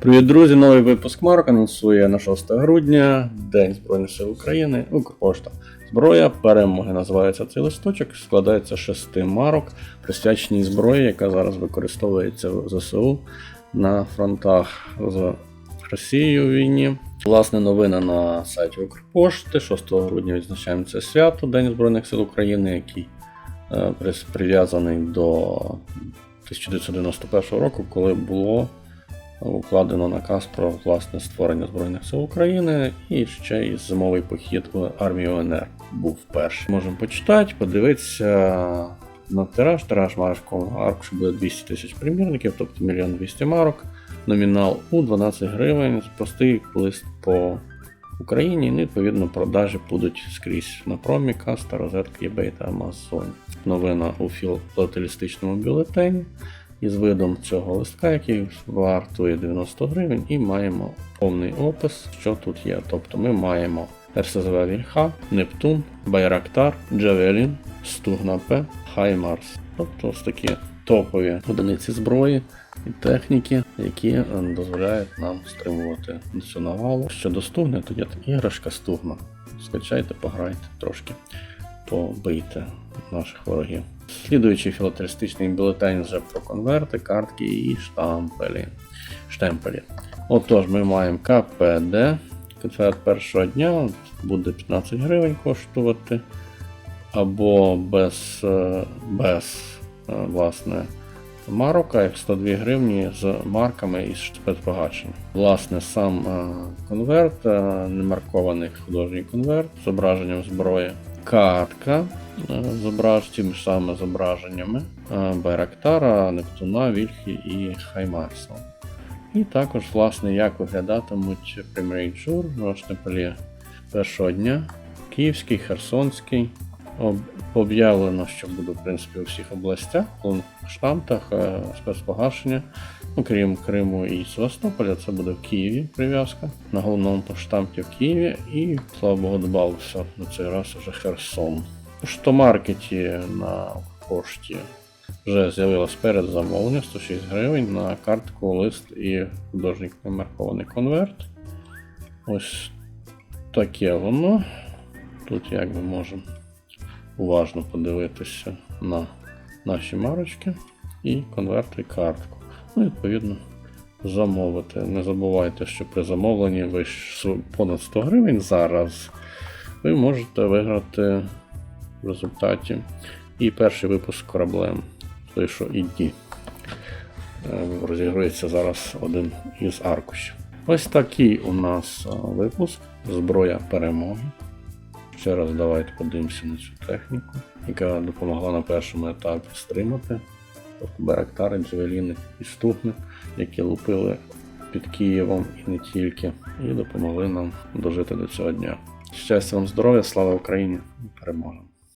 Привіт, друзі! Новий випуск Марок анонсує на 6 грудня День Збройних сил України. Укрпошта. Зброя перемоги називається цей листочок. Складається з шести марок, присвяченій зброї, яка зараз використовується в ЗСУ на фронтах з Росією у війні. Власне, новина на сайті Укрпошти. 6 грудня відзначаємо це свято День Збройних сил України, який е, прив'язаний до 1991 року, коли було укладено наказ про власне створення Збройних сил України і ще й зимовий похід в армію ОНР був перший. Можемо почитати, подивитися на тираж. Тираж марочкового аркушу буде 200 тисяч примірників, тобто 1 200 марок. Номінал у 12 гривень. Простий лист по Україні. Ну, відповідно, продажі будуть скрізь на промі, Каста, Розетки, eBay та Amazon. Новина у філателістичному бюлетені із видом цього листка, який вартує 90 гривень, і маємо повний опис, що тут є. Тобто ми маємо РСЗВ Вільха, Нептун, Байрактар, Джавелін, Стугна П, Хаймарс. Тобто ось такі топові одиниці зброї і техніки, які е, дозволяють нам стримувати цю навалу. Щодо стугни, то є іграшка стугна. Скачайте, пограйте трошки, побийте наших ворогів. Слідуючий філателістичний бюлетень вже про конверти, картки і штампелі. штемпелі. Отож, ми маємо КПД. Концерт першого дня буде 15 гривень коштувати. Або без, е, без е, власне, марок, як 102 гривні з марками із спецпогашення. Власне, сам е, конверт, немаркований художній конверт з зображенням зброї. Картка зображ тими ж самими зображеннями е, Байрактара, Нептуна, Вільхі і Хаймарса. І також, власне, як виглядатимуть в штемпелі першого дня. Київський, Херсонський. Об- Об'явлено, що буде в принципі у всіх областях, штамтах е, спецпогашення. Ну, крім Криму і Севастополя, це буде в Києві прив'язка. На головному поштамті в Києві і, слава Богу, додався на цей раз уже Херсон. Штомаркеті на пошті вже з'явилось передзамовлення 106 гривень на картку, лист і художник маркований конверт. Ось таке воно. Тут як ми можемо уважно подивитися на наші марочки і конверт і картку. Ну, відповідно, замовити. Не забувайте, що при замовленні ви понад 100 гривень зараз ви можете виграти в результаті і перший випуск кораблем. Той, що іді. Розігрується зараз один із аркушів. Ось такий у нас випуск. Зброя перемоги. Ще раз давайте подивимося на цю техніку, яка допомогла на першому етапі стримати. Тобто Байрактари, Джевеліни і Ступни, які лупили під Києвом і не тільки, і допомогли нам дожити до цього дня. Щастя вам здоров'я, слава Україні! Переможемо!